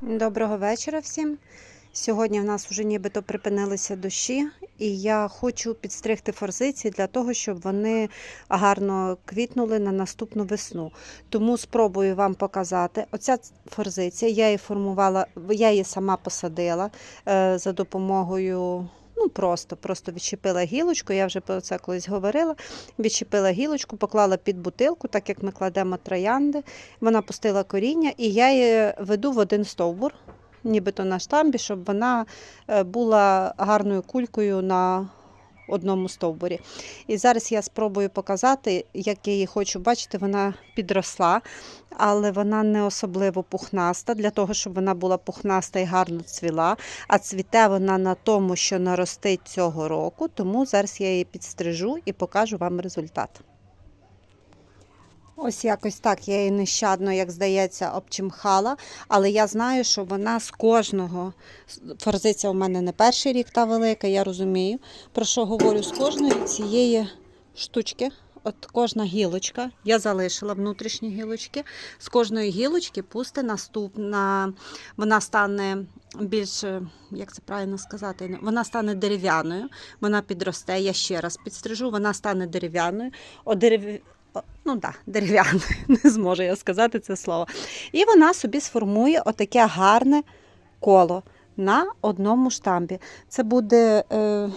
Доброго вечора всім. Сьогодні в нас вже нібито припинилися дощі, і я хочу підстригти форзиці для того, щоб вони гарно квітнули на наступну весну. Тому спробую вам показати. Оця форзиція, я її формувала, я її сама посадила е, за допомогою. Ну, просто, просто відчепила гілочку, я вже про це колись говорила. Відчепила гілочку, поклала під бутилку, так як ми кладемо троянди. Вона пустила коріння, і я її веду в один стовбур, нібито на штамбі, щоб вона е, була гарною кулькою на одному стовбурі. І зараз я спробую показати, як я її хочу бачити, вона підросла, але вона не особливо пухнаста, для того, щоб вона була пухнаста і гарно цвіла. А цвіте вона на тому, що наростить цього року, тому зараз я її підстрижу і покажу вам результат. Ось якось так я її нещадно, як здається, обчимхала, але я знаю, що вона з кожного форзиця у мене не перший рік та велика, я розумію, про що говорю з кожної цієї штучки. От кожна гілочка, я залишила внутрішні гілочки. З кожної гілочки пусте наступна, вона стане більш, як це правильно сказати, вона стане дерев'яною, вона підросте, я ще раз підстрижу, вона стане дерев'яною. Ну да, дерев'яною, не зможу я сказати це слово. І вона собі сформує отаке гарне коло на одному штамбі. Це буде. Е...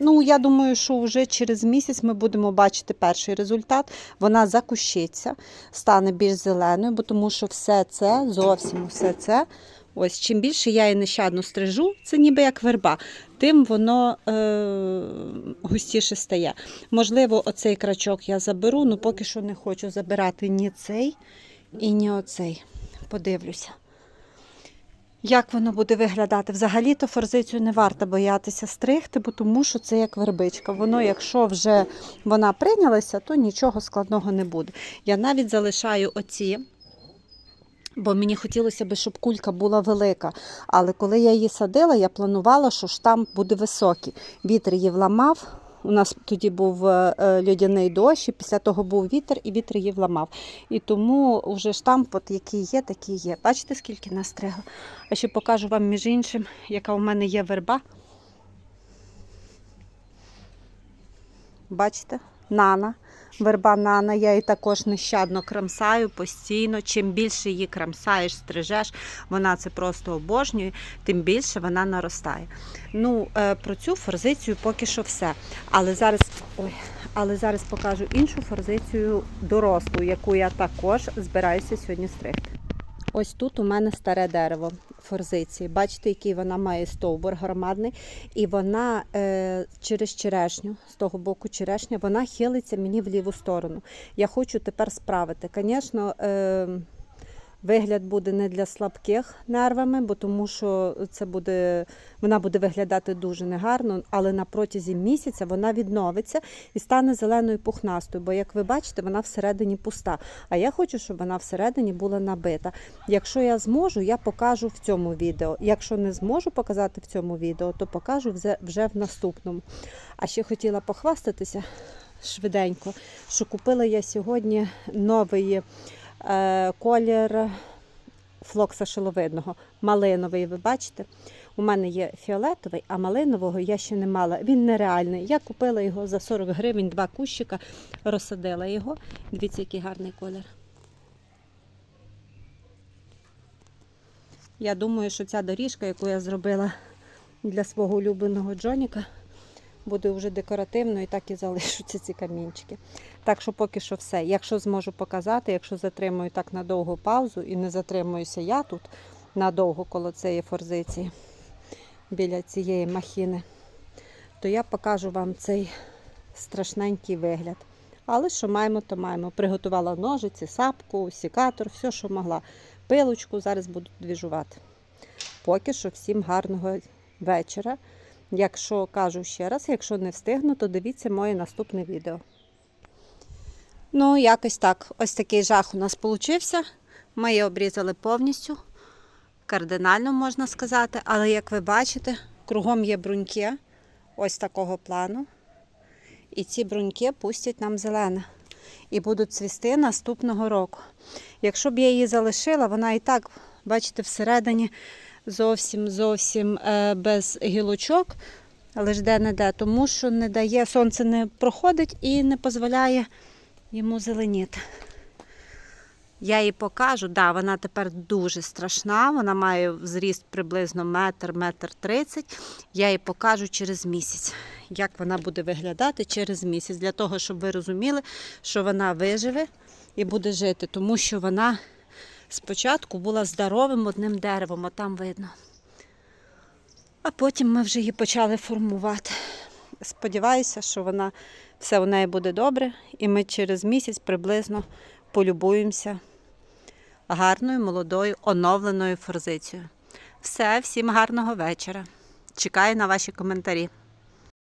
Ну, я думаю, що вже через місяць ми будемо бачити перший результат. Вона закущиться, стане більш зеленою, бо тому що все це, зовсім все це. Ось чим більше я її нещадно стрижу, це ніби як верба, тим воно е, густіше стає. Можливо, оцей крачок я заберу, але поки що не хочу забирати ні цей і ні оцей. Подивлюся. Як воно буде виглядати? Взагалі-то форзицію не варто боятися стригти, бо тому що це як вербичка. Воно, якщо вже вона прийнялася, то нічого складного не буде. Я навіть залишаю оці, бо мені хотілося б, щоб кулька була велика. Але коли я її садила, я планувала, що штамп буде високий. Вітер її вламав. У нас тоді був е, льодяний дощ, і після того був вітер, і вітер її вламав. І тому вже штамп, от який є, такий є. Бачите, скільки настригла? А ще покажу вам, між іншим, яка у мене є верба. Бачите? Нана. Верба нана, я її також нещадно крамсаю постійно. Чим більше її крамсаєш, стрижеш, вона це просто обожнює, тим більше вона наростає. Ну, е, про цю форзицію поки що все. Але зараз, ой, але зараз покажу іншу форзицію дорослу, яку я також збираюся сьогодні стригти. Ось тут у мене старе дерево форзиції. Бачите, який вона має стовбур громадний. І вона е, через черешню, з того боку черешня, вона хилиться мені в ліву сторону. Я хочу тепер справити. Звісно, вигляд буде не для слабких нервами, бо тому що це буде, вона буде виглядати дуже негарно, але на протязі місяця вона відновиться і стане зеленою пухнастою. Бо, як ви бачите, вона всередині пуста. А я хочу, щоб вона всередині була набита. Якщо я зможу, я покажу в цьому відео. Якщо не зможу показати в цьому відео, то покажу вже- в наступному. А ще хотіла похвастатися швиденько, що купила я сьогодні новий колір флокса шиловидного, малиновий, ви бачите? У мене є фіолетовий, а малинового я ще не мала. Він нереальний. Я купила його за 40 гривень, два кущика, розсадила його. Дивіться, який гарний колір. Я думаю, що ця доріжка, яку я зробила для свого улюбленого Джоніка, буде вже декоративною і так і залишаться ці камінчики. Так що поки що все. Якщо зможу показати, якщо затримую так надовго паузу і не затримуюся я тут надовго коло цієї форзиції, біля цієї махіни, то я покажу вам цей страшненький вигляд. Але що маємо, то маємо. Приготувала ножиці, сапку, сікатор, все, що могла. Пилочку зараз буду двіжувати. Поки що всім гарного вечора. Якщо кажу ще раз, якщо не встигну, то дивіться моє наступне відео. Ну, якось так. Ось такий жах у нас получився. Ми її обрізали повністю, кардинально можна сказати. Але як ви бачите, кругом є бруньки ось такого плану. І ці бруньки пустять нам зелене. І будуть цвісти наступного року. Якщо б я її залишила, вона і так Бачите, всередині зовсім зовсім е, без гілочок, але ж де-не-де, тому що не дає, сонце не проходить і не дозволяє йому зеленіти. Я їй покажу, да, вона тепер дуже страшна, вона має зріст приблизно метр, метр тридцять. Я їй покажу через місяць, як вона буде виглядати через місяць, для того, щоб ви розуміли, що вона виживе і буде жити, тому що вона спочатку була здоровим одним деревом, а там видно. А потім ми вже її почали формувати. Сподіваюся, що вона все у неї буде добре, і ми через місяць приблизно полюбуємося гарною, молодою, оновленою форзицією. Все, всім гарного вечора. Чекаю на ваші коментарі.